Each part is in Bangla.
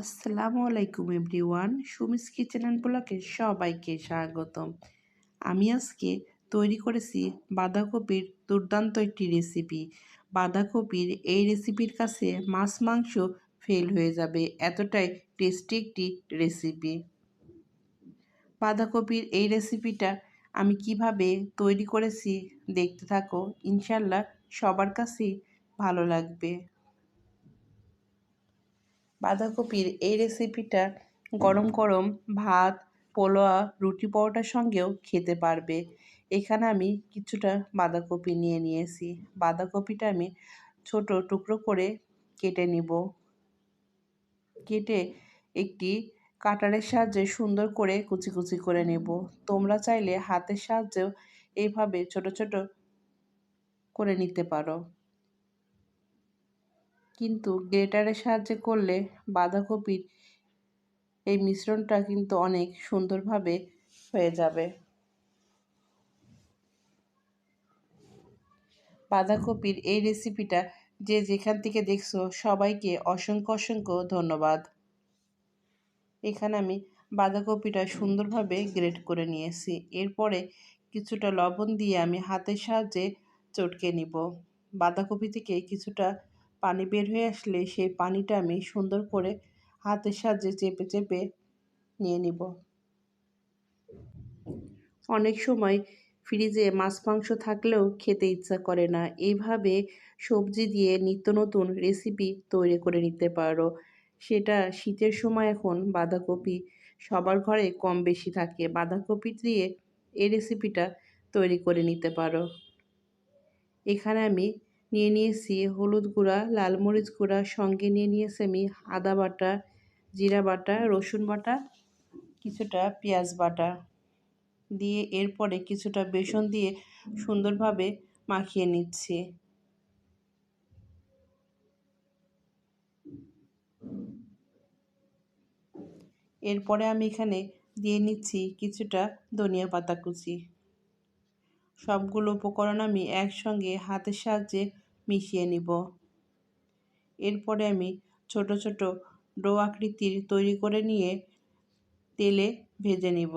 আসসালামু আলাইকুম এভরিওয়ান। সুমিস কিচেন অ্যান্ড ব্লকে সবাইকে স্বাগতম। আমি আজকে তৈরি করেছি বাঁধাকপির দুর্দান্ত একটি রেসিপি। বাঁধাকপির এই রেসিপির কাছে মাছ মাংস ফেল হয়ে যাবে। এতটাই টেস্টি একটি রেসিপি। বাঁধাকপির এই রেসিপিটা আমি কীভাবে তৈরি করেছি দেখতে থাকো। ইনশাল্লাহ সবার কাছেই ভালো লাগবে। বাঁধাকপির এই রেসিপিটা গরম গরম ভাত পোলোয়া রুটি পরোটার সঙ্গেও খেতে পারবে। এখানে আমি কিছুটা বাঁধাকপি নিয়ে নিয়েছি। বাঁধাকপিটা আমি ছোট টুকরো করে কেটে নিব। কেটে একটি কাটারের সাহায্যে সুন্দর করে কুচি কুচি করে নেব। তোমরা চাইলে হাতের সাহায্যেও এইভাবে ছোট ছোট করে নিতে পারো। কিন্তু গ্রেটারের সাহায্যে করলে বাঁধাকপির এই মিশ্রণটা কিন্তু অনেক সুন্দরভাবে হয়ে যাবে। বাঁধাকপির এই রেসিপিটা যে যেখান থেকে দেখছ, সবাইকে অসংখ্য অসংখ্য ধন্যবাদ। এখানে আমি বাঁধাকপিটা সুন্দরভাবে গ্রেট করে নিয়েছি। এরপরে কিছুটা লবণ দিয়ে আমি হাতের সাহায্যে চটকে নিব। বাঁধাকপি থেকে কিছুটা পানি বের হয়ে আসলে সেই পানিটা আমি সুন্দর করে হাতের সাহায্যে চেপে চেপে নিয়ে নিব। অনেক সময় ফ্রিজে মাছ, মাংস থাকলেও খেতে ইচ্ছা করে না। এইভাবে সবজি দিয়ে নিত্য নতুন রেসিপি তৈরি করে নিতে পারো। সেটা শীতের সময় এখন বাঁধাকপি সবার ঘরে কম বেশি থাকে। বাঁধাকপি দিয়ে এই রেসিপিটা তৈরি করে নিতে পারো। এখানে আমি নিয়ে নিয়েছি, হলুদ গুঁড়া, লাল মরিচ গুঁড়া, সঙ্গে নিয়ে নিয়েছি আমি আদা বাটা, জিরা বাটা, রসুন বাটা, কিছুটা পেঁয়াজ বাটা দিয়ে এরপরে কিছুটা বেসন দিয়ে সুন্দরভাবে মাখিয়ে নিচ্ছি। এরপরে আমি এখানে দিয়ে নিচ্ছি কিছুটা ধনিয়া পাতা কুচি। সবগুলো উপকরণ আমি একসঙ্গে হাতের সাহায্যে মিশিয়ে নিব। এরপরে আমি ছোট ছোট ডো আকৃতির তৈরি করে নিয়ে তেলে ভেজে নিব।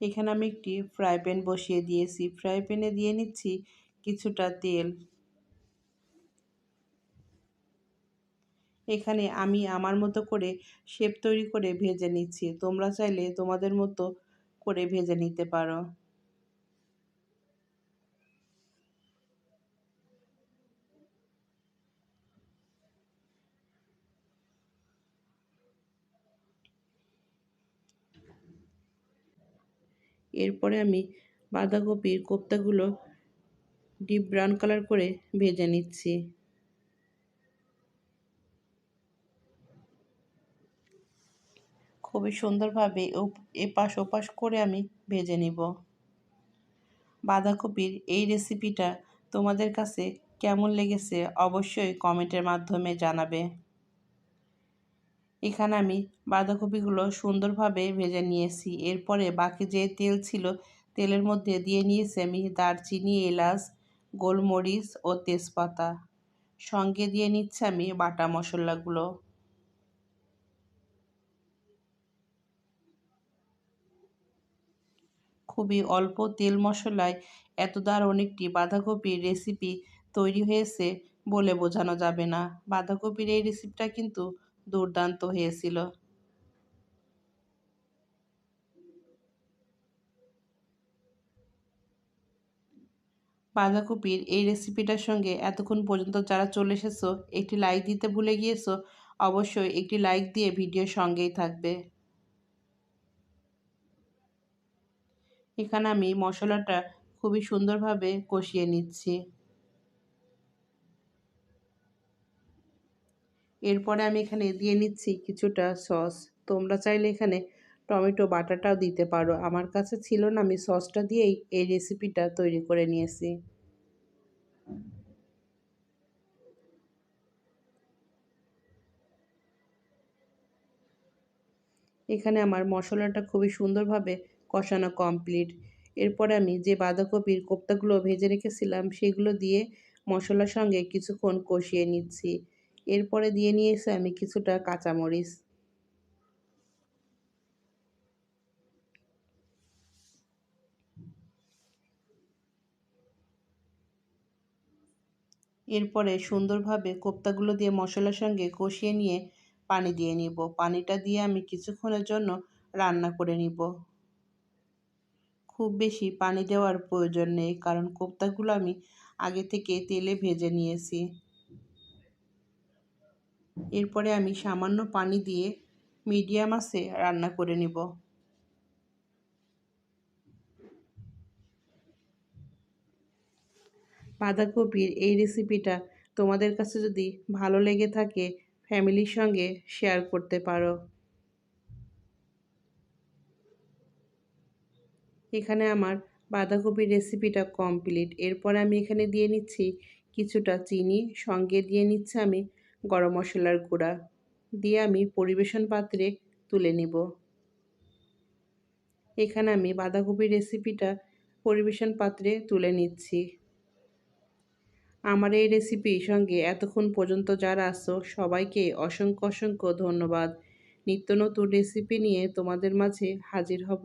এখানে আমি একটি ফ্রাই প্যান বসিয়ে দিয়েছি। ফ্রাই প্যানে দিয়ে নিচ্ছি কিছুটা তেল। এখানে আমি আমার মতো করে শেপ তৈরি করে ভেজে নিচ্ছি। তোমরা চাইলে তোমাদের মতো করে ভেজে নিতে পারো। এরপরে আমি বাঁধাকপির কোপ্তাগুলো ডিপ ব্রাউন কালার করে ভেজে নিচ্ছি। খুবই সুন্দরভাবে এপাশ ওপাশ করে আমি ভেজে নিব। বাঁধাকপির এই রেসিপিটা তোমাদের কাছে কেমন লেগেছে অবশ্যই কমেন্টের মাধ্যমে জানাবে। এখানে আমি বাঁধাকপিগুলো সুন্দরভাবে ভেজে নিয়েছি। এরপরে বাকি যে তেল ছিল, তেলের মধ্যে দিয়ে নিয়েছি আমি দারচিনি, এলাচ, গোলমরিচ ও তেজপাতা। সঙ্গে দিয়ে নিচ্ছি আমি বাটা মশলাগুলো। খুবই অল্প তেল মশলায় এত দারুণ একটি বাঁধাকপির রেসিপি তৈরি হয়েছে বলে বোঝানো যাবে না। বাঁধাকপির এই রেসিপিটা কিন্তু দুর্দান্ত হয়েছিল। বাঁধাকপির এই রেসিপিটার সঙ্গে এতক্ষণ পর্যন্ত যারা চলে এসেছ, একটি লাইক দিতে ভুলে গিয়েছো, অবশ্যই একটি লাইক দিয়ে ভিডিও সঙ্গেই থাকবে। এখানে আমি মশলাটা খুবই সুন্দরভাবে কষিয়ে নিচ্ছি। এরপরে আমি এখানে দিয়ে নিচ্ছি কিছুটা সস। তোমরা চাইলে এখানে টমেটো বাটাটাও দিতে পারো। আমার কাছে ছিল না, আমি সসটা দিয়েই এই রেসিপিটা তৈরি করে নিয়েছি। এখানে আমার মশলাটা খুবই সুন্দরভাবে কষানো কমপ্লিট এরপরে আমি যে বাঁধাকপির কোপ্তাগুলো ভেজে রেখেছিলাম, সেগুলো দিয়ে মশলার সঙ্গে কিছুক্ষণ কষিয়ে নিচ্ছি। এরপরে দিয়ে নিয়েছি আমি কিছুটা কাঁচামরিচ। এরপরে সুন্দরভাবে কোপ্তাগুলো দিয়ে মশলার সঙ্গে কষিয়ে নিয়ে পানি দিয়ে নিব। পানিটা দিয়ে আমি কিছুক্ষণের জন্য রান্না করে নিব। খুব বেশি পানি দেওয়ার প্রয়োজন নেই, কারণ কোপ্তাগুলো আমি আগে থেকে তেলে ভেজে নিয়েছি। এরপরে আমি সামান্য পানি দিয়ে মিডিয়াম আছে রান্না করে নিব। বাঁধাকপির এই রেসিপিটা তোমাদের কাছে যদি ভালো লেগে থাকে, ফ্যামিলির সঙ্গে শেয়ার করতে পারো। এখানে আমার বাঁধাকপির রেসিপিটা কমপ্লিট এরপরে আমি এখানে দিয়ে নিচ্ছি কিছুটা চিনি, সঙ্গে দিয়ে নিচ্ছি আমি গরম মশলার গুঁড়া। দিয়ে আমি পরিবেশন পাত্রে তুলে নিব। এখানে আমি বাঁধাকপির রেসিপিটা পরিবেশন পাত্রে তুলে নিচ্ছি। আমার এই রেসিপির সঙ্গে এতক্ষণ পর্যন্ত যারা আসো সবাইকে অসংখ্য অসংখ্য ধন্যবাদ। নিত্য নতুন রেসিপি নিয়ে তোমাদের মাঝে হাজির হব।